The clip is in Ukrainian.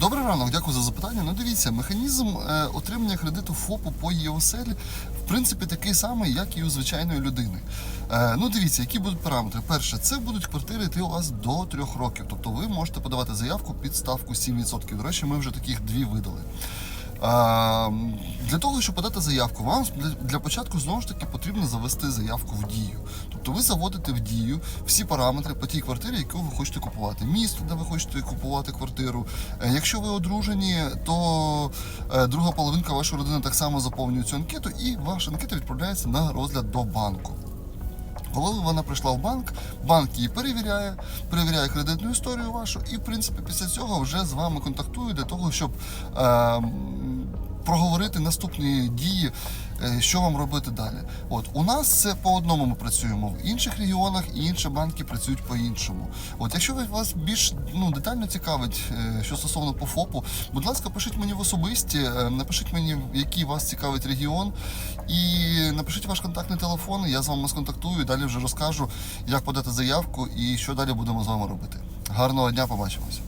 Добрий ранок, дякую за запитання. Ну дивіться, механізм е, отримання кредиту ФОПу по ЄОСЕЛ в принципі такий самий, як і у звичайної людини. Е, ну дивіться, які будуть параметри. Перше, це будуть квартири йти у вас до трьох років. Тобто ви можете подавати заявку під ставку 7%. До речі, ми вже таких дві видали. А, для того, щоб подати заявку, вам для початку знову ж таки потрібно завести заявку в дію. Тобто ви заводите в дію всі параметри по тій квартирі, яку ви хочете купувати. Місто, де ви хочете купувати квартиру. Е, Якщо ви одружені, то е, друга половинка вашої родини так само заповнює цю анкету, і ваша анкета відправляється на розгляд до банку. Коли вона прийшла в банк, банк її перевіряє, перевіряє кредитну історію вашу, і в принципі після цього вже з вами контактує для того, щоб е, проговорити наступні дії, е, що вам робити далі. От у нас це по одному ми працюємо в інших регіонах, і інші банки працюють по-іншому. От якщо вас більш ну детально цікавить, е, що стосовно по ФОПу, будь ласка, пишіть мені в особисті, е, напишіть мені, який вас цікавить регіон, і напишіть ваш контактний телефон. Я з вами сконтактую далі вже розкажу, як подати заявку і що далі будемо з вами робити. Гарного дня, побачимось.